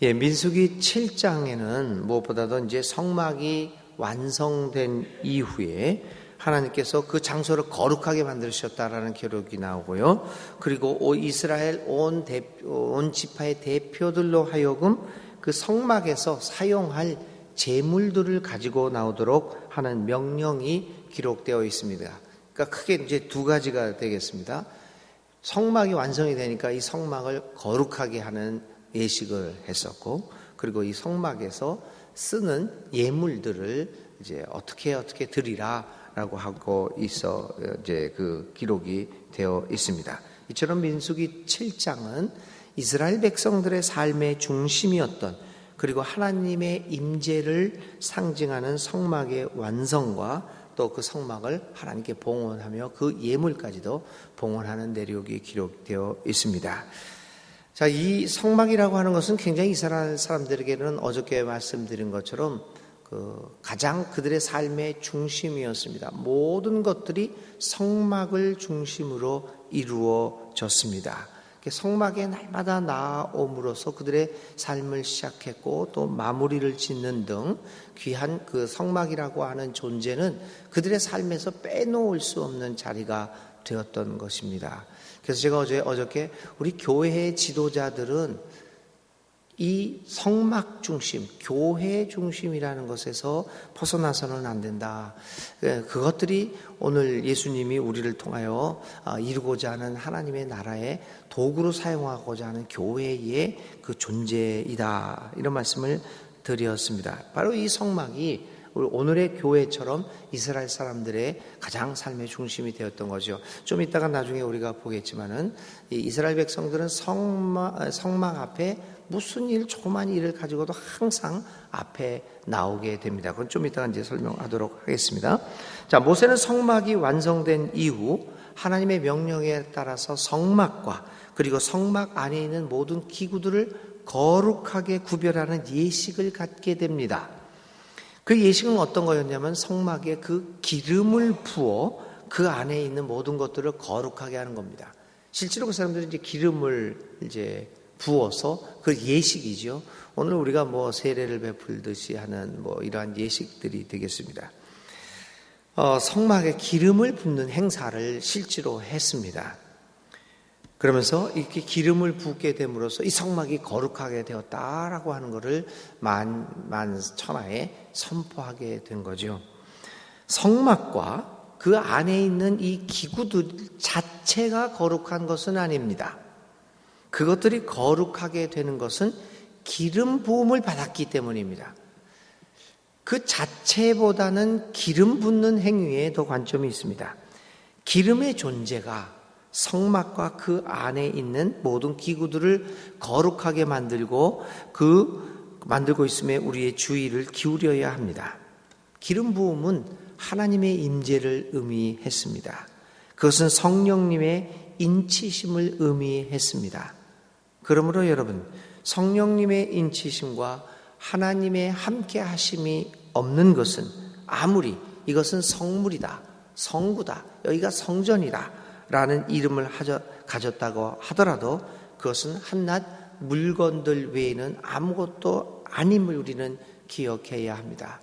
예, 민수기 7장에는 무엇보다도 이제 성막이 완성된 이후에 하나님께서 그 장소를 거룩하게 만드셨다라는 기록이 나오고요. 그리고 이스라엘 온, 대표, 온 지파의 대표들로 하여금 그 성막에서 사용할 재물들을 가지고 나오도록 하는 명령이 기록되어 있습니다. 그러니까 크게 이제 두 가지가 되겠습니다. 성막이 완성이 되니까 이 성막을 거룩하게 하는 예식을 했었고 그리고 이 성막에서 쓰는 예물들을 이제 어떻게 어떻게 드리라라고 하고 있어 이제 그 기록이 되어 있습니다. 이처럼 민수기 7장은 이스라엘 백성들의 삶의 중심이었던 그리고 하나님의 임재를 상징하는 성막의 완성과 또 그 성막을 하나님께 봉헌하며 그 예물까지도 봉헌하는 내력이 기록되어 있습니다. 자, 이 성막이라고 하는 것은 굉장히 이스라엘 사람들에게는 어저께 말씀드린 것처럼 그 가장 그들의 삶의 중심이었습니다. 모든 것들이 성막을 중심으로 이루어졌습니다. 성막에 날마다 나옴으로써 그들의 삶을 시작했고 또 마무리를 짓는 등 귀한 그 성막이라고 하는 존재는 그들의 삶에서 빼놓을 수 없는 자리가 되었던 것입니다. 그래서 제가 어제 어저께 우리 교회의 지도자들은 이 성막 중심, 교회 중심이라는 것에서 벗어나서는 안 된다. 예, 그것들이 오늘 예수님이 우리를 통하여 아, 이루고자 하는 하나님의 나라의 도구로 사용하고자 하는 교회의 그 존재이다. 이런 말씀을 드렸습니다. 바로 이 성막이 오늘의 교회처럼 이스라엘 사람들의 가장 삶의 중심이 되었던 거죠. 좀 이따가 나중에 우리가 보겠지만은 이스라엘 백성들은 성막, 성막 앞에 무슨 일, 조그만 일을 가지고도 항상 앞에 나오게 됩니다. 그건 좀 이따가 이제 설명하도록 하겠습니다. 자, 모세는 성막이 완성된 이후 하나님의 명령에 따라서 성막과 그리고 성막 안에 있는 모든 기구들을 거룩하게 구별하는 예식을 갖게 됩니다. 그 예식은 어떤 거였냐면 성막에 그 기름을 부어 그 안에 있는 모든 것들을 거룩하게 하는 겁니다. 실제로 그 사람들은 이제 기름을 이제 부어서 그 예식이죠. 오늘 우리가 뭐 세례를 베풀듯이 하는 뭐 이러한 예식들이 되겠습니다. 어, 성막에 기름을 붓는 행사를 실제로 했습니다. 그러면서 이렇게 기름을 붓게 됨으로써 이 성막이 거룩하게 되었다라고 하는 것을 만, 만 천하에 선포하게 된 거죠. 성막과 그 안에 있는 이 기구들 자체가 거룩한 것은 아닙니다. 그것들이 거룩하게 되는 것은 기름 부음을 받았기 때문입니다. 그 자체보다는 기름 붓는 행위에 더 관점이 있습니다. 기름의 존재가 성막과 그 안에 있는 모든 기구들을 거룩하게 만들고 그 만들고 있음에 우리의 주의를 기울여야 합니다. 기름 부음은 하나님의 임재를 의미했습니다. 그것은 성령님의 인치심을 의미했습니다. 그러므로 여러분, 성령님의 인치심과 하나님의 함께 하심이 없는 것은 아무리 이것은 성물이다, 성구다, 여기가 성전이다, 라는 이름을 가졌다고 하더라도 그것은 한낱 물건들 외에는 아무것도 아님을 우리는 기억해야 합니다.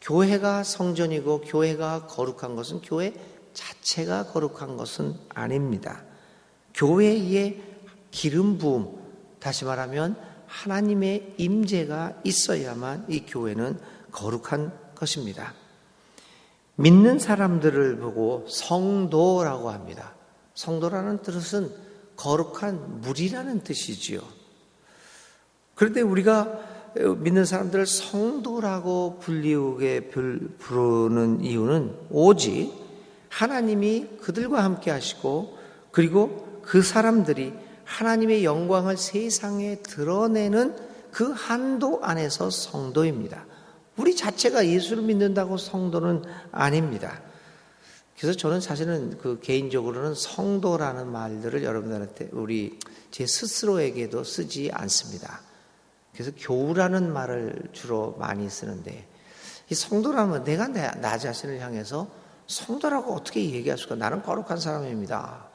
교회가 성전이고 교회가 거룩한 것은 교회 자체가 거룩한 것은 아닙니다. 교회의 기름 부음, 다시 말하면 하나님의 임재가 있어야만 이 교회는 거룩한 것입니다. 믿는 사람들을 보고 성도라고 합니다. 성도라는 뜻은 거룩한 물이라는 뜻이지요. 그런데 우리가 믿는 사람들을 성도라고 불리우게 부르는 이유는 오직 하나님이 그들과 함께 하시고 그리고 그 사람들이 하나님의 영광을 세상에 드러내는 그 한도 안에서 성도입니다. 우리 자체가 예수를 믿는다고 성도는 아닙니다. 그래서 저는 사실은 그 개인적으로는 성도라는 말들을 여러분들한테 우리 제 스스로에게도 쓰지 않습니다. 그래서 교우라는 말을 주로 많이 쓰는데 이 성도라면 내가 나, 자신을 향해서 성도라고 어떻게 얘기할 수가 나는 거룩한 사람입니다.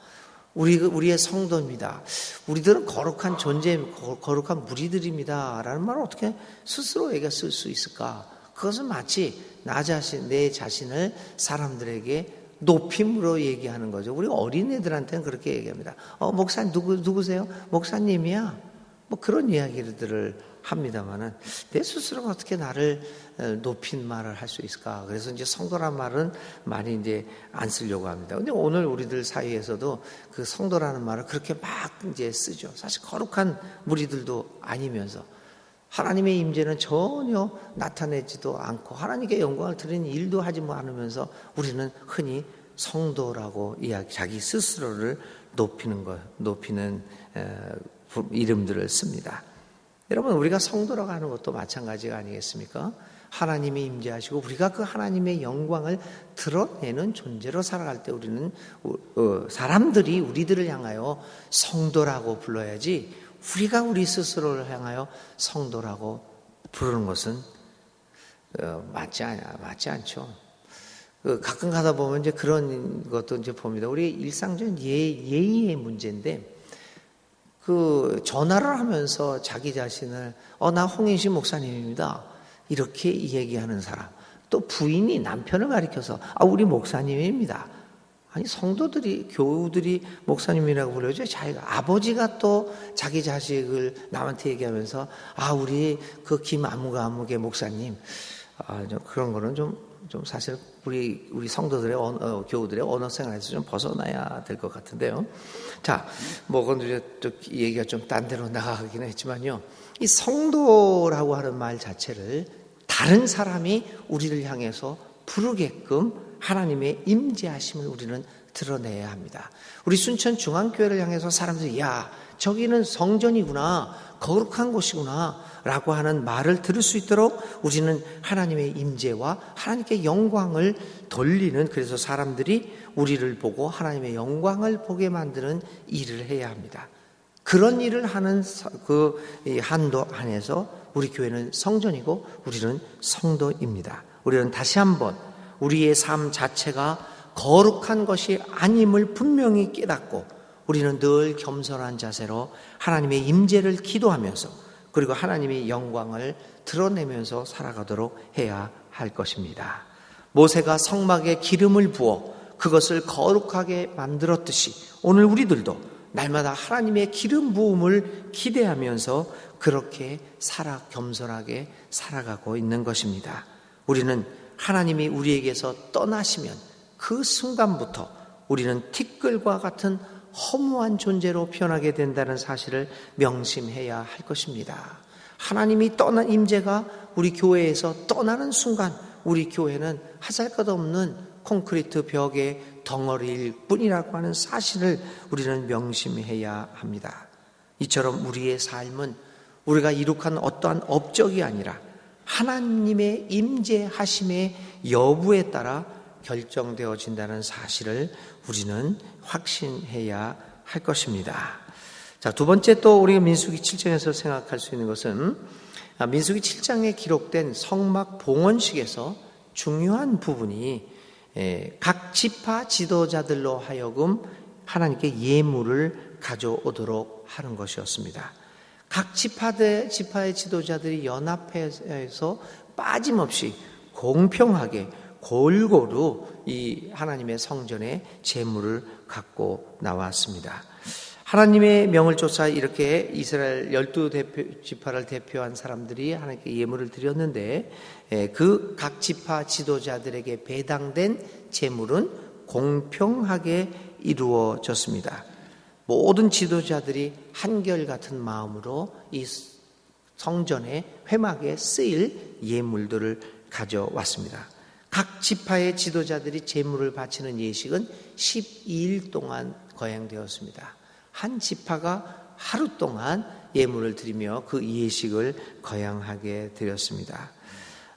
우리, 우리의 성도입니다. 우리들은 거룩한 존재, 거룩한 무리들입니다. 라는 말을 어떻게 스스로에게 쓸수 있을까? 그것은 마치 나 자신, 내 자신을 사람들에게 높임으로 얘기하는 거죠. 우리 어린애들한테는 그렇게 얘기합니다. 어, 목사님, 누구, 누구세요? 목사님이야. 뭐 그런 이야기들을 합니다만은 내 스스로가 어떻게 나를 어, 높인 말을 할 수 있을까? 그래서 이제 성도란 말은 많이 이제 안 쓰려고 합니다. 근데 오늘 우리들 사이에서도 그 성도라는 말을 그렇게 막 이제 쓰죠. 사실 거룩한 무리들도 아니면서 하나님의 임재는 전혀 나타내지도 않고 하나님께 영광을 드리는 일도 하지 않으면서 우리는 흔히 성도라고 이야기, 자기 스스로를 높이는 것, 높이는 이름들을 씁니다. 여러분 우리가 성도라고 하는 것도 마찬가지가 아니겠습니까? 하나님이 임재하시고 우리가 그 하나님의 영광을 드러내는 존재로 살아갈 때 우리는 어, 사람들이 우리들을 향하여 성도라고 불러야지 우리가 우리 스스로를 향하여 성도라고 부르는 것은 어, 맞지 않아 맞지 않죠. 그 가끔 가다 보면 이제 그런 것도 이제 봅니다. 우리 일상적인 예, 예의의 문제인데 그 전화를 하면서 자기 자신을 어 나 홍인식 목사님입니다. 이렇게 얘기하는 사람. 또 부인이 남편을 가리켜서 아 우리 목사님입니다. 아니 성도들이 교우들이 목사님이라고 불러죠. 자기가 아버지가 또 자기 자식을 남한테 얘기하면서 아 우리 그 김아무가 아무개 목사님. 아 그런 거는 좀 좀 사실 우리 우리 성도들의 언어, 어, 교우들의 언어 생활에서 좀 벗어나야 될 것 같은데요. 자, 뭐 그건 이제 또 얘기가 좀 딴 데로 나가긴 했지만요. 이 성도라고 하는 말 자체를 다른 사람이 우리를 향해서 부르게끔 하나님의 임재하심을 우리는 드러내야 합니다. 우리 순천 중앙교회를 향해서 사람들이 야 저기는 성전이구나 거룩한 곳이구나 라고 하는 말을 들을 수 있도록 우리는 하나님의 임재와 하나님께 영광을 돌리는 그래서 사람들이 우리를 보고 하나님의 영광을 보게 만드는 일을 해야 합니다. 그런 일을 하는 그 한도 안에서 우리 교회는 성전이고 우리는 성도입니다. 우리는 다시 한번 우리의 삶 자체가 거룩한 것이 아님을 분명히 깨닫고 우리는 늘 겸손한 자세로 하나님의 임재를 기도하면서 그리고 하나님의 영광을 드러내면서 살아가도록 해야 할 것입니다. 모세가 성막에 기름을 부어 그것을 거룩하게 만들었듯이 오늘 우리들도 날마다 하나님의 기름 부음을 기대하면서 그렇게 살아 겸손하게 살아가고 있는 것입니다. 우리는 하나님이 우리에게서 떠나시면 그 순간부터 우리는 티끌과 같은 허무한 존재로 변하게 된다는 사실을 명심해야 할 것입니다. 하나님이 떠난 임재가 우리 교회에서 떠나는 순간 우리 교회는 하잘것 없는 콘크리트 벽의 덩어리일 뿐이라고 하는 사실을 우리는 명심해야 합니다. 이처럼 우리의 삶은 우리가 이룩한 어떠한 업적이 아니라 하나님의 임재하심의 여부에 따라 결정되어진다는 사실을 우리는 확신해야 할 것입니다. 자, 두 번째 또 우리가 민수기 7장에서 생각할 수 있는 것은 아, 민수기 7장에 기록된 성막 봉헌식에서 중요한 부분이 각 지파 지도자들로 하여금 하나님께 예물을 가져오도록 하는 것이었습니다. 각 지파대, 지파의 지도자들이 연합해서 빠짐없이 공평하게 골고루 이 하나님의 성전에 재물을 갖고 나왔습니다. 하나님의 명을 쫓아 이렇게 이스라엘 열두 대표 지파를 대표한 사람들이 하나님께 예물을 드렸는데 예, 그각 지파 지도자들에게 배당된 재물은 공평하게 이루어졌습니다. 모든 지도자들이 한결같은 마음으로 이 성전의 회막에 쓰일 예물들을 가져왔습니다. 각 지파의 지도자들이 제물을 바치는 예식은 12일 동안 거행되었습니다. 한 지파가 하루 동안 예물을 드리며 그 예식을 거양하게 드렸습니다.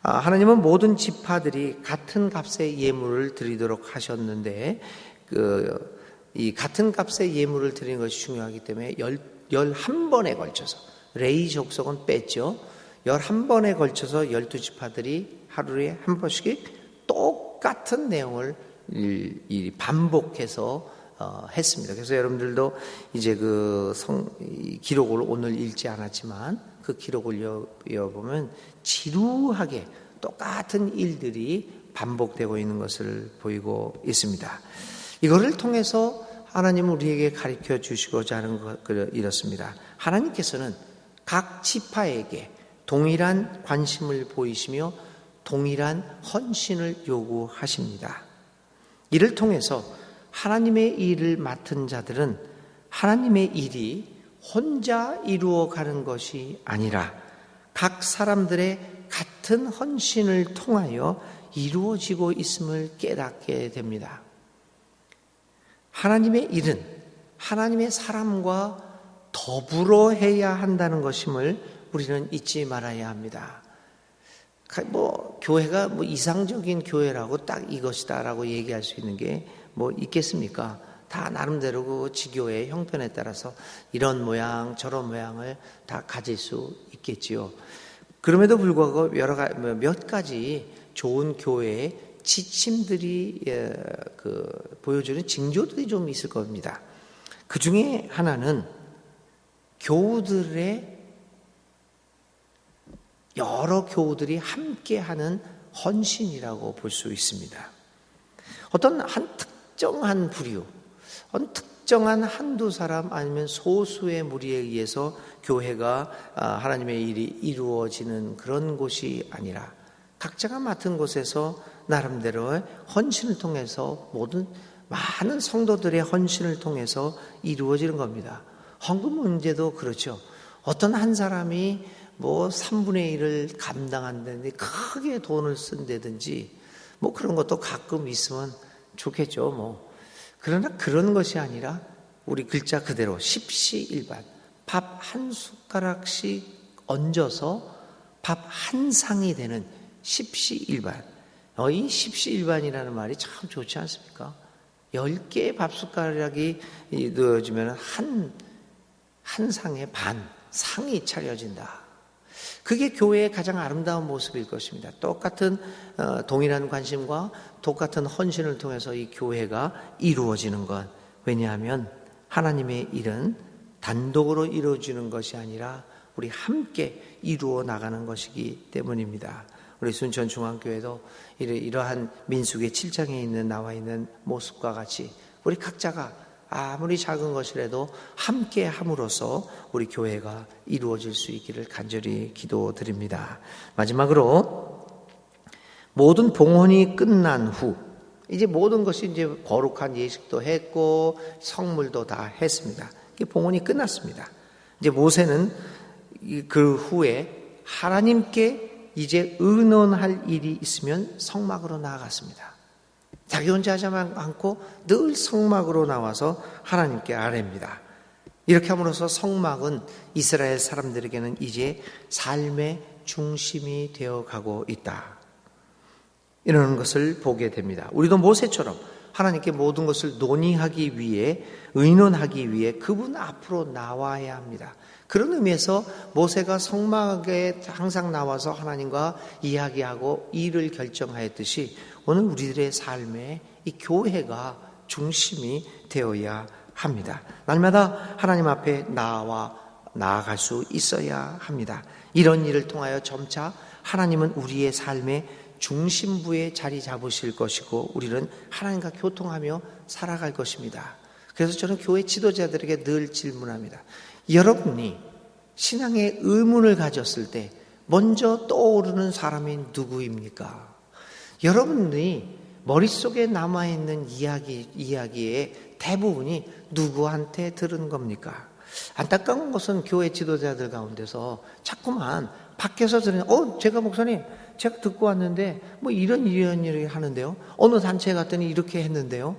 아, 하나님은 모든 지파들이 같은 값의 예물을 드리도록 하셨는데 그 이 같은 값의 예물을 드리는 것이 중요하기 때문에 열, 열한 번에 걸쳐서 레이 족속은 뺐죠. 열한 번에 걸쳐서 열두 지파들이 하루에 한 번씩 똑같은 내용을 반복해서 어, 했습니다. 그래서 여러분들도 이제 그 성, 기록을 오늘 읽지 않았지만 그 기록을 이어보면 지루하게 똑같은 일들이 반복되고 있는 것을 보이고 있습니다. 이거를 통해서 하나님은 우리에게 가르쳐 주시고자 하는 것 이렇습니다. 하나님께서는 각 지파에게 동일한 관심을 보이시며 동일한 헌신을 요구하십니다. 이를 통해서 하나님의 일을 맡은 자들은 하나님의 일이 혼자 이루어 가는 것이 아니라 각 사람들의 같은 헌신을 통하여 이루어지고 있음을 깨닫게 됩니다. 하나님의 일은 하나님의 사람과 더불어 해야 한다는 것임을 우리는 잊지 말아야 합니다. 뭐 교회가 뭐 이상적인 교회라고 딱 이것이다라고 얘기할 수 있는 게 뭐 있겠습니까? 다 나름대로 그 지교의 형편에 따라서 이런 모양 저런 모양을 다 가질 수 있겠지요. 그럼에도 불구하고 여러 가지 뭐몇 가지 좋은 교회의 지침들이 예, 그 보여주는 징조들이 좀 있을 겁니다. 그 중에 하나는 교우들의 여러 교우들이 함께하는 헌신이라고 볼 수 있습니다. 어떤 한 특정한 부류, 어떤 특정한 한두 사람 아니면 소수의 무리에 의해서 교회가 아, 하나님의 일이 이루어지는 그런 곳이 아니라 각자가 맡은 곳에서 나름대로의 헌신을 통해서 모든 많은 성도들의 헌신을 통해서 이루어지는 겁니다. 헌금 문제도 그렇죠. 어떤 한 사람이 뭐 3분의 1을 감당한다는데 크게 돈을 쓴다든지 뭐 그런 것도 가끔 있으면 좋겠죠. 뭐. 그러나 그런 것이 아니라 우리 글자 그대로 십시일반 밥 한 숟가락씩 얹어서 밥 한 상이 되는 십시일반. 어, 이 십시일반이라는 말이 참 좋지 않습니까? 10개의 밥 숟가락이 넣어지면 한, 한 상에 반, 상이 차려진다. 그게 교회의 가장 아름다운 모습일 것입니다. 똑같은 어, 동일한 관심과 똑같은 헌신을 통해서 이 교회가 이루어지는 것. 왜냐하면 하나님의 일은 단독으로 이루어지는 것이 아니라 우리 함께 이루어 나가는 것이기 때문입니다. 우리 순천 중앙교회도 이러한 민숙의 7장에 있는 나와 있는 모습과 같이 우리 각자가 아무리 작은 것이라도 함께 함으로써 우리 교회가 이루어질 수 있기를 간절히 기도드립니다. 마지막으로 모든 봉헌이 끝난 후 이제 모든 것이 이제 거룩한 예식도 했고 성물도 다 했습니다. 봉헌이 끝났습니다. 이제 모세는 그 후에 하나님께 이제 의논할 일이 있으면 성막으로 나아갔습니다. 자기 혼자 하지 않고 늘 성막으로 나와서 하나님께 아뢰입니다. 이렇게 함으로써 성막은 이스라엘 사람들에게는 이제 삶의 중심이 되어 가고 있다. 이러는 것을 보게 됩니다. 우리도 모세처럼 하나님께 모든 것을 논의하기 위해, 의논하기 위해 그분 앞으로 나와야 합니다. 그런 의미에서 모세가 성막에 항상 나와서 하나님과 이야기하고 일을 결정하였듯이 오늘 우리들의 삶에 이 교회가 중심이 되어야 합니다. 날마다 하나님 앞에 나와 나아갈 수 있어야 합니다. 이런 일을 통하여 점차 하나님은 우리의 삶의 중심부에 자리 잡으실 것이고 우리는 하나님과 교통하며 살아갈 것입니다. 그래서 저는 교회 지도자들에게 늘 질문합니다. 여러분이 신앙의 의문을 가졌을 때 먼저 떠오르는 사람이 누구입니까? 여러분들이 머릿속에 남아있는 이야기, 이야기의 대부분이 누구한테 들은 겁니까? 안타까운 것은 교회 지도자들 가운데서 자꾸만 밖에서 들으면, 어, 제가 목사님, 제가 듣고 왔는데, 뭐 이런 이런 일을 하는데요. 어느 단체에 갔더니 이렇게 했는데요.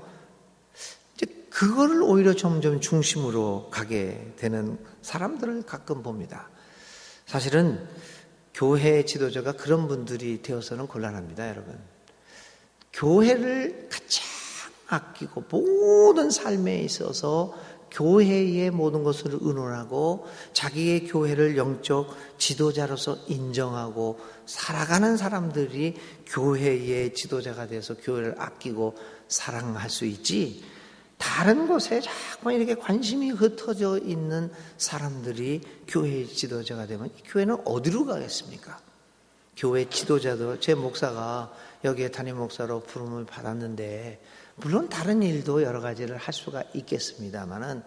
이제 그거를 오히려 점점 중심으로 가게 되는 사람들을 가끔 봅니다. 사실은 교회 지도자가 그런 분들이 되어서는 곤란합니다, 여러분. 교회를 가장 아끼고 모든 삶에 있어서 교회의 모든 것을 의논하고 자기의 교회를 영적 지도자로서 인정하고 살아가는 사람들이 교회의 지도자가 돼서 교회를 아끼고 사랑할 수 있지 다른 곳에 자꾸 이렇게 관심이 흩어져 있는 사람들이 교회 지도자가 되면 교회는 어디로 가겠습니까? 교회 지도자도 제 목사가 여기에 담임 목사로 부름을 받았는데 물론 다른 일도 여러 가지를 할 수가 있겠습니다만은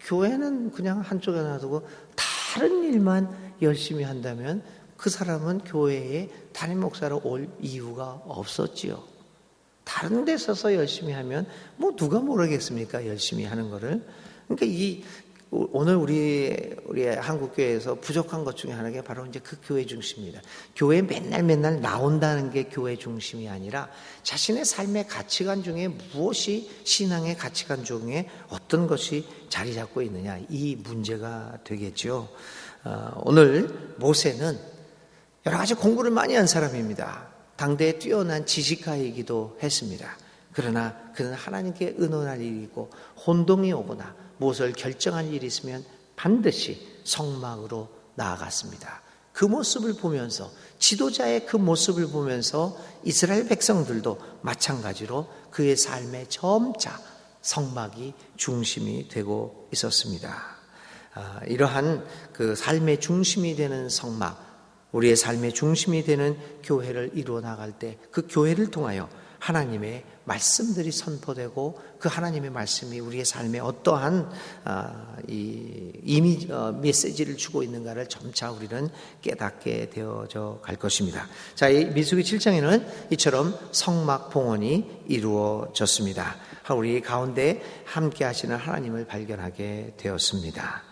교회는 그냥 한쪽에 놔두고 다른 일만 열심히 한다면 그 사람은 교회에 담임 목사로 올 이유가 없었지요. 다른 데 서서 열심히 하면 뭐 누가 모르겠습니까? 열심히 하는 거를. 그러니까 이 오늘 우리 우리 한국 교회에서 부족한 것 중에 하나가 바로 이제 그 교회 중심입니다. 교회 맨날 맨날 나온다는 게 교회 중심이 아니라 자신의 삶의 가치관 중에 무엇이 신앙의 가치관 중에 어떤 것이 자리 잡고 있느냐 이 문제가 되겠죠. 어, 오늘 모세는 여러 가지 공부를 많이 한 사람입니다. 당대에 뛰어난 지식가이기도 했습니다. 그러나 그는 하나님께 의논할 일이고 혼동이 오거나 무엇을 결정할 일이 있으면 반드시 성막으로 나아갔습니다. 그 모습을 보면서 지도자의 그 모습을 보면서 이스라엘 백성들도 마찬가지로 그의 삶의 점차 성막이 중심이 되고 있었습니다. 아, 이러한 그 삶의 중심이 되는 성막, 우리의 삶의 중심이 되는 교회를 이루어 나갈 때 그 교회를 통하여 하나님의 말씀들이 선포되고 그 하나님의 말씀이 우리의 삶에 어떠한 아, 이 이미 어, 메시지를 주고 있는가를 점차 우리는 깨닫게 되어져 갈 것입니다. 자, 이 미수기 7장에는 이처럼 성막 봉헌이 이루어졌습니다. 우리 가운데 함께 하시는 하나님을 발견하게 되었습니다.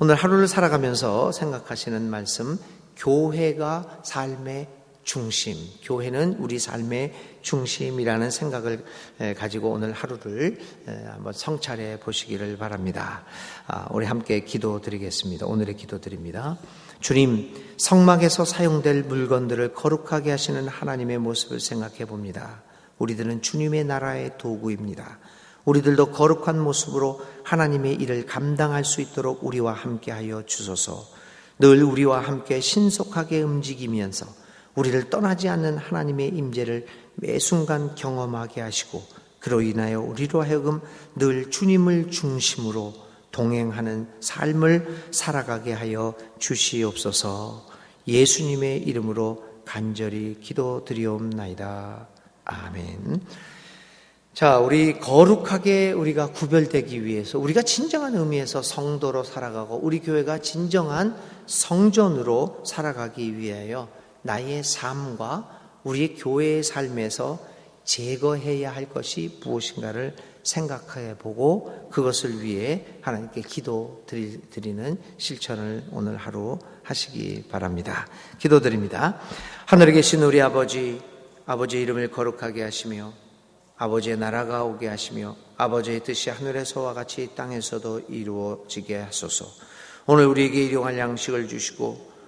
오늘 하루를 살아가면서 생각하시는 말씀 교회가 삶의 중심, 교회는 우리 삶의 중심이라는 생각을 가지고 오늘 하루를 한번 성찰해 보시기를 바랍니다. 아, 우리 함께 기도 드리겠습니다. 오늘의 기도 드립니다. 주님, 성막에서 사용될 물건들을 거룩하게 하시는 하나님의 모습을 생각해 봅니다. 우리들은 주님의 나라의 도구입니다. 우리들도 거룩한 모습으로 하나님의 일을 감당할 수 있도록 우리와 함께 하여 주소서. 늘 우리와 함께 신속하게 움직이면서 우리를 떠나지 않는 하나님의 임재를 매 순간 경험하게 하시고 그로 인하여 우리로 하여금 늘 주님을 중심으로 동행하는 삶을 살아가게 하여 주시옵소서 예수님의 이름으로 간절히 기도드리옵나이다. 아멘. 자, 우리 거룩하게 우리가 구별되기 위해서 우리가 진정한 의미에서 성도로 살아가고 우리 교회가 진정한 성전으로 살아가기 위하여 나의 삶과 우리의 교회의 삶에서 제거해야 할 것이 무엇인가를 생각해 보고 그것을 위해 하나님께 기도 드리는 실천을 오늘 하루 하시기 바랍니다. 기도 드립니다. 하늘에 계신 우리 아버지, 아버지의 이름을 거룩하게 하시며 아버지의 나라가 오게 하시며 아버지의 뜻이 하늘에서와 같이 땅에서도 이루어지게 하소서. 오늘 우리에게 일용할 양식을 주시고